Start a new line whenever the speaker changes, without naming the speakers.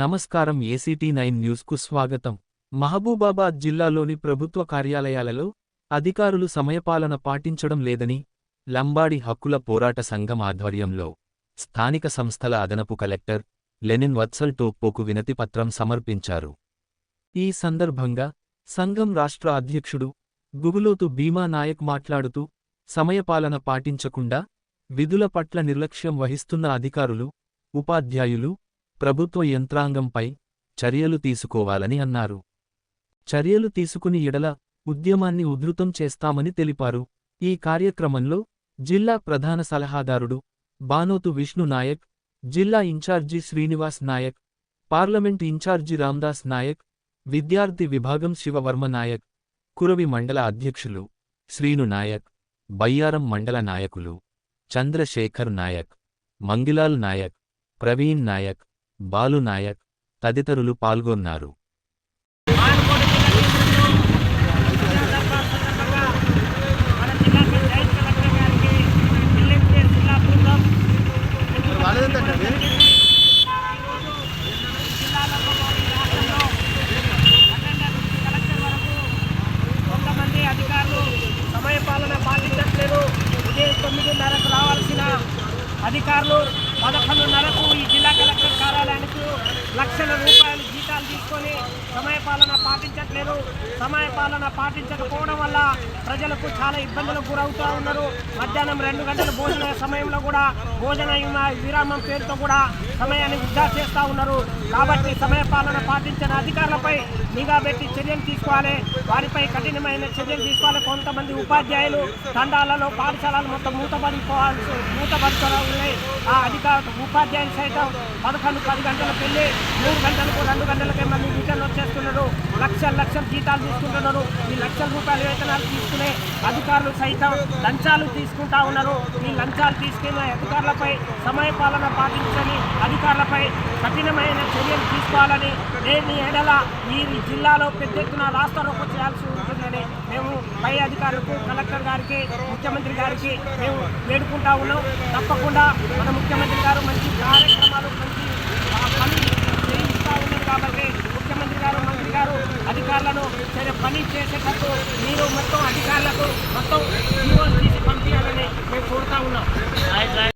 నమస్కారం ACT nine న్యూస్కు స్వాగతం. మహబూబాబాద్ జిల్లాలోని ప్రభుత్వ కార్యాలయాలలో అధికారులు సమయపాలన పాటించడం లేదని లంబాడి హక్కుల పోరాట సంఘం ఆధ్వర్యంలో స్థానిక సంస్థల అదనపు కలెక్టర్ లెనిన్ వత్సల్ టోప్పోకు వినతిపత్రం సమర్పించారు. ఈ సందర్భంగా సంఘం రాష్ట్ర అధ్యక్షుడు గుగులోతు భీమా నాయక్ మాట్లాడుతూ సమయపాలన పాటించకుండా విధుల పట్ల నిర్లక్ష్యం వహిస్తున్న అధికారులు ఉపాధ్యాయులు ప్రభుత్వ యంత్రాంగంపై చర్యలు తీసుకోవాలని అన్నారు. చర్యలు తీసుకుని ఎడల ఉద్యమాన్ని ఉధృతం చేస్తామని తెలిపారు. ఈ కార్యక్రమంలో జిల్లా ప్రధాన సలహాదారుడు బానోతు విష్ణు నాయక్ జిల్లా in charge Srinivas Naik parliament in charge Ramdas Naik విద్యార్థి విభాగం శివవర్మ నాయక్ కురవి మండల అధ్యక్షులు శ్రీను నాయక్ బయ్యారం మండల నాయకులు చంద్రశేఖర్ నాయక్ మంగిలాల్ నాయక్ ప్రవీణ్ నాయక్ బాలు నాయక్ తదితరులు పాల్గొన్నారు.
కొంతమంది అధికారులు సమయపాలన పాటించట్లేదు. ఉదయం తొమ్మిదిన్నరకు రావాల్సిన అధికారులు పదకొండున్నరకు ఈ జిల్లా కలెక్టర్ కార్యాలయానికి తీసుకొని సమయపాలన పాటించట్లేదు. సమయపాలన పాటించకపోవడం వల్ల ప్రజలకు చాలా ఇబ్బందులకు గురవుతూ ఉన్నారు. మధ్యాహ్నం రెండు గంటల భోజన సమయంలో కూడా భోజన విరామం పేరుతో కూడా సమయాన్ని వృధా చేస్తూ ఉన్నారు. కాబట్టి సమయపాలన పాటించిన అధికారులపై నిఘా పెట్టి చర్యలు తీసుకోవాలి. వారిపై కఠినమైన చర్యలు తీసుకోవాలి. కొంతమంది ఉపాధ్యాయులు తండాలలో పాఠశాలలు మొత్తం మూతపడిపోవాల్సి మూతపడుతూ ఉన్నాయి ఆ అధికార ఉపాధ్యాయులు సైతం పదకొండు పది గంటలకు వెళ్ళి మూడు గంటలకు రెండు గంటలకే మళ్ళీ రిటర్న్ వచ్చేస్తున్నారు లక్షల లక్షల జీతాలు తీసుకుంటున్నారు ఈ లక్షల రూపాయల వేతనాలు తీసుకునే అధికారులు సైతం లంచాలు తీసుకుంటా ఉన్నారు. ఈ లంచాలు తీసుకునే అధికారులపై సమయపాలన పాటించని అధికారులపై కఠినమైన చర్యలు తీసుకోవాలని లేని ఎడల ఈ జిల్లాలో పెద్ద ఎత్తున రాష్ట్రాలకు చేయాల్సి ఉంటుందని మేము పై అధికారులకు కలెక్టర్ గారికి ముఖ్యమంత్రి గారికి మేము వేడుకుంటా ఉన్నాం. తప్పకుండా మన ముఖ్యమంత్రి గారు మంచి కార్యక్రమాలు మంచి అధికారులను సరే పని చేసేటట్టు మీరు మొత్తం అధికారులకు మొత్తం తీసి పంపించాలని మేము కోరుతా ఉన్నాం.